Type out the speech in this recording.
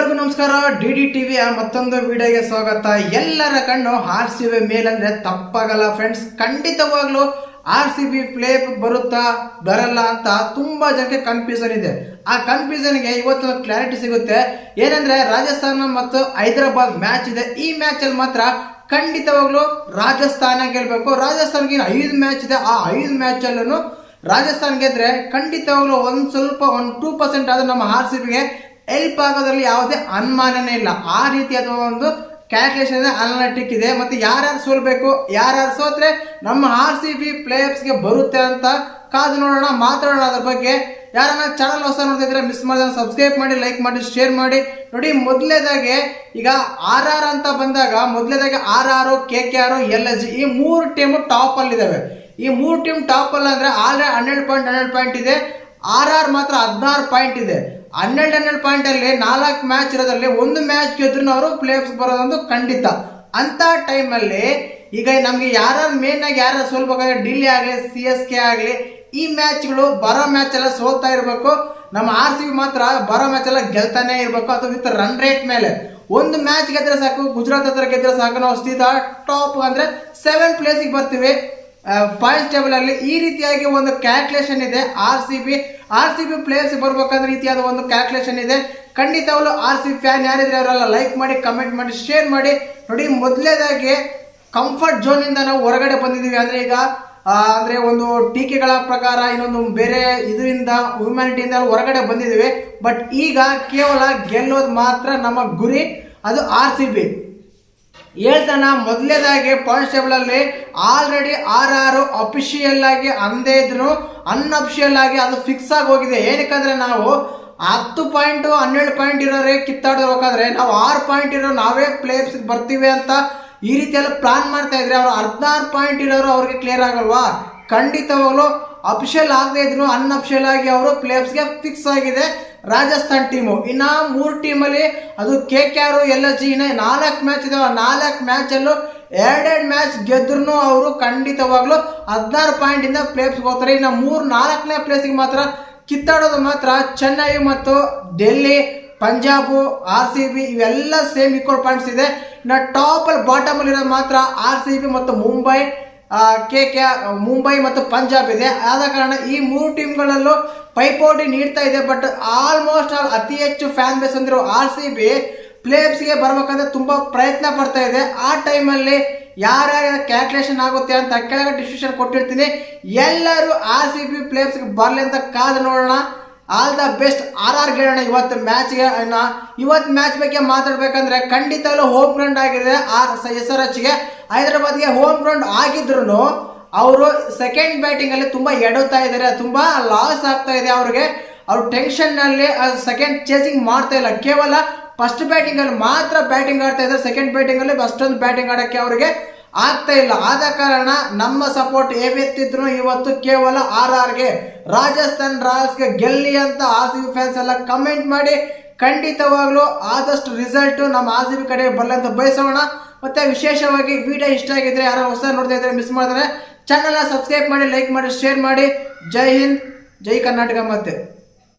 ಎಲ್ಲರಿಗೂ ನಮಸ್ಕಾರ. D D ಟಿವಿಯ ಮತ್ತೊಂದು ವಿಡಿಯೋಗೆ ಸ್ವಾಗತ. ಎಲ್ಲರ ಕಣ್ಣು ಆರ್ ಸಿ ಬಿ ಮೇಲಂದ್ರೆ ತಪ್ಪಾಗಲ್ಲ ಫ್ರೆಂಡ್ಸ್ ಖಂಡಿತವಾಗ್ಲೂ ಆರ್ ಸಿ ಬಿ ಪ್ಲೇ ಬರುತ್ತಾ ಬರಲ್ಲ ಅಂತ ತುಂಬಾ ಜನಕ್ಕೆ ಕನ್ಫ್ಯೂಷನ್ ಇದೆ. ಆ ಕನ್ಫ್ಯೂಷನ್ಗೆ ಇವತ್ತು ಕ್ಲಾರಿಟಿ ಸಿಗುತ್ತೆ. ಏನಂದ್ರೆ ರಾಜಸ್ಥಾನ ಮತ್ತು ಹೈದರಾಬಾದ್ ಮ್ಯಾಚ್ ಇದೆ. ಈ ಮ್ಯಾಚ್ ಅಲ್ಲಿ ಮಾತ್ರ ಖಂಡಿತವಾಗ್ಲೂ ರಾಜಸ್ಥಾನ ಗೆಲ್ಬೇಕು. ರಾಜಸ್ಥಾನ್ಗೆ ಐದು ಮ್ಯಾಚ್ ಇದೆ. ಆ ಐದು ಮ್ಯಾಚ್ ಅಲ್ಲೂ ರಾಜಸ್ಥಾನ್ ಗೆದ್ರೆ ಖಂಡಿತವಾಗ್ಲೂ ಒಂದ್ ಸ್ವಲ್ಪ, ಒಂದ್ ಟೂ ಪರ್ಸೆಂಟ್ ಆದ್ರೆ ನಮ್ಮ ಆರ್ ಸಿ ಬಿಗೆ ಹೆಲ್ಪ್ ಆಗೋದ್ರಲ್ಲಿ ಯಾವುದೇ ಅನುಮಾನನೇ ಇಲ್ಲ. ಆ ರೀತಿಯಾದ ಒಂದು ಕ್ಯಾಲ್ಕುಲೇಷನ್ ಅನಾಲಿಟಿಕ್ ಇದೆ. ಮತ್ತೆ ಯಾರ್ಯಾರು ಸೋಲ್ಬೇಕು, ಯಾರ್ಯಾರು ಸೋತ್ರೆ ನಮ್ಮ ಆರ್ ಸಿ ಬಿ ಗೆ ಬರುತ್ತೆ ಅಂತ ಕಾದು ನೋಡೋಣ, ಮಾತಾಡೋಣ ಅದ್ರ ಬಗ್ಗೆ. ಯಾರನ್ನ ಚಾನಲ್ ಹೊಸ ನೋಡ್ತಿದ್ರೆ ಮಿಸ್ ಮಾಡಿದ್ರೆ ಸಬ್ಸ್ಕ್ರೈಬ್ ಮಾಡಿ ಲೈಕ್ ಮಾಡಿ ಶೇರ್ ಮಾಡಿ. ನೋಡಿ, ಮೊದಲೇದಾಗೆ ಈಗ ಆರ್ ಆರ್ ಅಂತ ಬಂದಾಗ, ಮೊದಲೇದಾಗೆ R R K K R L S G ಈ ಮೂರು ಟೀಮು ಟಾಪ್ ಅಲ್ಲಿ ಇದಾವೆ. ಈ ಮೂರು ಟೀಮ್ ಟಾಪ್ ಅಲ್ಲಿ ಅಂದ್ರೆ ಆಲ್ರೆಡಿ ಹನ್ನೆರಡು ಪಾಯಿಂಟ್ ಹನ್ನೆರಡು ಪಾಯಿಂಟ್ ಇದೆ. ಆರ್ ಆರ್ ಮಾತ್ರ ಹದಿನಾರು ಪಾಯಿಂಟ್ ಇದೆ. ಹನ್ನೆರಡು ಹನ್ನೆರಡು ಪಾಯಿಂಟ್ ಅಲ್ಲಿ ನಾಲ್ಕು ಮ್ಯಾಚ್ ಇರೋದ್ರಲ್ಲಿ ಒಂದು ಮ್ಯಾಚ್ ಗೆದ್ರು ಅವರು ಪ್ಲೇಯರ್ಸ್ ಬರೋದೊಂದು ಖಂಡಿತ. ಅಂತ ಟೈಮಲ್ಲಿ ಈಗ ನಮಗೆ ಯಾರು ಮೇನ್ ಆಗಿ ಯಾರು ಸೋಲ್ಬೇಕಾದ್ರೆ ಡಿಲ್ಲಿ ಆಗಲಿ, ಸಿ ಎಸ್ ಕೆ ಆಗಲಿ, ಈ ಮ್ಯಾಚ್ಗಳು ಬರೋ ಮ್ಯಾಚ್ ಎಲ್ಲ ಸೋಲ್ತಾ ಇರಬೇಕು. ನಮ್ಮ ಆರ್ ಸಿ ಬಿ ಮಾತ್ರ ಬರೋ ಮ್ಯಾಚ್ ಎಲ್ಲ ಗೆಲ್ತಾನೆ ಇರಬೇಕು. ಅಥವಾ ವಿತ್ ರನ್ ರೇಟ್ ಮೇಲೆ. ಒಂದು ಮ್ಯಾಚ್ ಗೆದ್ರೆ ಸಾಕು, ಗುಜರಾತ್ ಹತ್ರ ಗೆದ್ರೆ ಸಾಕು, ನಾವು ಸ್ಥಿತ ಟಾಪ್ ಅಂದ್ರೆ ಸೆವೆನ್ ಪ್ಲೇಸಿಗೆ ಬರ್ತೀವಿ. ಪಾಯಿಂಟ್ ಟೇಬಲ್ ಅಲ್ಲಿ ಈ ರೀತಿಯಾಗಿ ಒಂದು ಕ್ಯಾಲ್ಕುಲೇಷನ್ ಇದೆ. R C B R C B players ಬರ್ಬೇಕಂದ್ರೆ ರೀತಿಯಾದ ಒಂದು ಕ್ಯಾಲ್ಕುಲೇಷನ್ ಇದೆ. ಖಂಡಿತವಾಗ್ಲೂ ಆರ್ ಸಿ ಫ್ಯಾನ್ ಯಾರಿದ್ರೆ ಅವರೆಲ್ಲ ಲೈಕ್ ಮಾಡಿ ಕಮೆಂಟ್ ಮಾಡಿ ಶೇರ್ ಮಾಡಿ. ನೋಡಿ, ಮೊದಲೇದಾಗಿ ಕಂಫರ್ಟ್ ಝೋನ್ ಇಂದ ನಾವು ಹೊರಗಡೆ ಬಂದಿದ್ದೀವಿ. ಅಂದ್ರೆ ಈಗ ಅಂದ್ರೆ ಒಂದು ಟೀಕೆಗಳ ಪ್ರಕಾರ ಇನ್ನೊಂದು ಬೇರೆ ಇದರಿಂದ ಹ್ಯುಮ್ಯಾನಿಟಿಯಿಂದ ಹೊರಗಡೆ ಬಂದಿದ್ದೀವಿ. ಬಟ್ ಈಗ ಕೇವಲ ಗೆಲ್ಲೋದು ಮಾತ್ರ ನಮ್ಮ ಗುರಿ, ಅದು ಆರ್ ಸಿ ಬಿ ಹೇಳ್ತಾನ, ಮೊದಲೇದಾಗಿ ಕಾನ್ಸ್ಟೇಬಲ್ ಟೇಬಲ್ ಅಲ್ಲಿ ಆಲ್ರೆಡಿ ಆರ್ ಆರ್ ಅಫಿಷಿಯಲ್ ಆಗಿ ಅಂದೇ ಇದ್ರು ಅನ್ಅಫಿಷಿಯಲ್ ಆಗಿ ಅದು ಫಿಕ್ಸ್ ಆಗಿ ಹೋಗಿದೆ. ಏನಕ್ಕಂದ್ರೆ ನಾವು ಹತ್ತು ಪಾಯಿಂಟ್ ಹನ್ನೆರಡು ಪಾಯಿಂಟ್ ಇರೋರೇ ಕಿತ್ತಾಡಬೇಕಾದ್ರೆ ನಾವು ಆರು ಪಾಯಿಂಟ್ ಇರೋ ನಾವೇ ಪ್ಲೇಸ್ ಬರ್ತೀವಿ ಅಂತ ಈ ರೀತಿಯೆಲ್ಲ ಪ್ಲಾನ್ ಮಾಡ್ತಾ ಇದ್ರೆ ಅವ್ರು ಹದಿನಾರು ಪಾಯಿಂಟ್ ಇರೋರು ಅವ್ರಿಗೆ ಕ್ಲಿಯರ್ ಆಗಲ್ವಾ? ಖಂಡಿತವಾಗ್ಲೂ ಅಫಿಷಿಯಲ್ ಆಗದೆ ಇದ್ರು ಅನ್ಅಫಿಷಿಯಲ್ ಆಗಿ ಅವರು ಪ್ಲೇಯರ್ಸ್ಗೆ ಫಿಕ್ಸ್ ಆಗಿದೆ. ರಾಜಸ್ಥಾನ್ ಟೀಮು ಇನ್ನು ಮೂರು ಟೀಮಲ್ಲಿ ಅದು K K R L S G ಇನ್ನ ನಾಲ್ಕು ಮ್ಯಾಚ್ ಇದಾವೆ. ನಾಲ್ಕು ಮ್ಯಾಚ್ ಅಲ್ಲೂ ಎರಡೆರಡು ಮ್ಯಾಚ್ ಗೆದ್ರು ಅವರು ಖಂಡಿತವಾಗ್ಲೂ ಹದಿನಾರು ಪಾಯಿಂಟ್ ಇಂದ ಪ್ಲೇಸ್ಗೆ ಹೋಗ್ತಾರೆ. ಇನ್ನು ಮೂರು ನಾಲ್ಕನೇ ಪ್ಲೇಸ್ಗೆ ಮಾತ್ರ ಕಿತ್ತಾಡೋದು ಮಾತ್ರ ಚೆನ್ನೈ ಮತ್ತು Delhi, Punjab, R C B ಇವೆಲ್ಲ ಸೇಮ್ ಈಕ್ವಲ್ ಪಾಯಿಂಟ್ಸ್ ಇದೆ. ಇನ್ನು ಟಾಪ್ ಅಲ್ಲಿ ಬಾಟಮ್ ಅಲ್ಲಿ ಇರೋದು ಮಾತ್ರ ಆರ್ ಸಿ ಬಿ ಮತ್ತು ಮುಂಬೈ. ಕೆ ಕೆ ಮುಂಬೈ ಮತ್ತು ಪಂಜಾಬ್ ಇದೆ. ಆದ ಕಾರಣ ಈ ಮೂರು ಟೀಮ್ಗಳಲ್ಲೂ ಪೈಪೋಟಿ ನೀಡ್ತಾ ಇದೆ ಬಟ್ ಆಲ್ಮೋಸ್ಟ್ ಆಲ್ ಅತಿ ಹೆಚ್ಚು ಫ್ಯಾನ್ ಬೇಸ್ ಅಂದಿರೋ ಆರ್ ಸಿ ಬಿ ಪ್ಲೇಯರ್ಸ್ಗೆ ಬರಬೇಕಂದ್ರೆ ತುಂಬ ಪ್ರಯತ್ನ ಪಡ್ತಾ ಇದೆ. ಆ ಟೈಮಲ್ಲಿ ಯಾರ್ಯಾರ ಕ್ಯಾಲ್ಕುಲೇಷನ್ ಆಗುತ್ತೆ ಅಂತ ಕೆಳಗೆ ಡಿಸಿಷನ್ ಕೊಟ್ಟಿರ್ತೀನಿ. ಎಲ್ಲರೂ ಆರ್ ಸಿ ಬಿ ಪ್ಲೇಯರ್ಸ್ಗೆ ಬರಲಿ ಅಂತ ಕಾದು ನೋಡೋಣ. All the best R R ಗೆಳೋಣ ಇವತ್ತು ಮ್ಯಾಚ್ಗೆ ಇವತ್ತು ಮ್ಯಾಚ್ ಬಗ್ಗೆ ಮಾತಾಡ್ಬೇಕಂದ್ರೆ ಖಂಡಿತವೂ ಹೋಮ್ ಗ್ರೌಂಡ್ ಆಗಿದೆ. ಆರ್ ಎಸ್ ಆರ್ ಎಚ್ಗೆ ಹೈದರಾಬಾದ್ಗೆ ಹೋಮ್ ಗ್ರೌಂಡ್ ಆಗಿದ್ರು ಅವರು ಸೆಕೆಂಡ್ ಬ್ಯಾಟಿಂಗ್ ಅಲ್ಲಿ ತುಂಬಾ ಎಡುತ್ತಾ ಇದ್ದಾರೆ ತುಂಬಾ ಲಾಸ್ ಆಗ್ತಾ ಇದೆ ಅವ್ರಿಗೆ. ಅವ್ರು ಟೆನ್ಷನ್ನಲ್ಲಿ ಸೆಕೆಂಡ್ ಚೇಸಿಂಗ್ ಮಾಡ್ತಾ ಇಲ್ಲ. ಕೇವಲ ಫಸ್ಟ್ ಬ್ಯಾಟಿಂಗ್ ಅಲ್ಲಿ ಮಾತ್ರ ಬ್ಯಾಟಿಂಗ್ ಆಡ್ತಾ ಇದ್ದಾರೆ ಸೆಕೆಂಡ್ ಬ್ಯಾಟಿಂಗ್ ಅಲ್ಲಿ ಅಷ್ಟೊಂದು ಬ್ಯಾಟಿಂಗ್ ಆಡಕ್ಕೆ ಅವರಿಗೆ ಆಗ್ತಾ ಇಲ್ಲ. ಆದ ಕಾರಣ ನಮ್ಮ ಸಪೋರ್ಟ್ ಏವೆತ್ತಿದ್ರು ಇವತ್ತು ಕೇವಲ ಆರ್ ಆರ್ಗೆ ರಾಜಸ್ಥಾನ್ ರಾಯಲ್ಸ್ಗೆ ಗೆಲ್ಲಿ ಅಂತ ಆರ್ ಸಿ ಬಿ ಫ್ಯಾನ್ಸ್ ಎಲ್ಲ ಕಮೆಂಟ್ ಮಾಡಿ ಖಂಡಿತವಾಗ್ಲೂ ಆದಷ್ಟು ರಿಸಲ್ಟ್ ನಮ್ಮ ಆರ್ ಸಿ ಬಿ ಕಡೆ ಬರಲಿ ಅಂತ ಬಯಸೋಣ. ಮತ್ತೆ ವಿಶೇಷವಾಗಿ ವಿಡಿಯೋ ಇಷ್ಟ ಆಗಿದ್ರೆ ಯಾರೋ ಹೊಸ ನೋಡ್ತಾ ಇದ್ದರೆ ಮಿಸ್ ಮಾಡಿದ್ರೆ ಚಾನಲ್ನ ಸಬ್ಸ್ಕ್ರೈಬ್ ಮಾಡಿ ಲೈಕ್ ಮಾಡಿ ಶೇರ್ ಮಾಡಿ. ಜೈ ಹಿಂದ್, ಜೈ ಕರ್ನಾಟಕ ಮತ್ತೆ.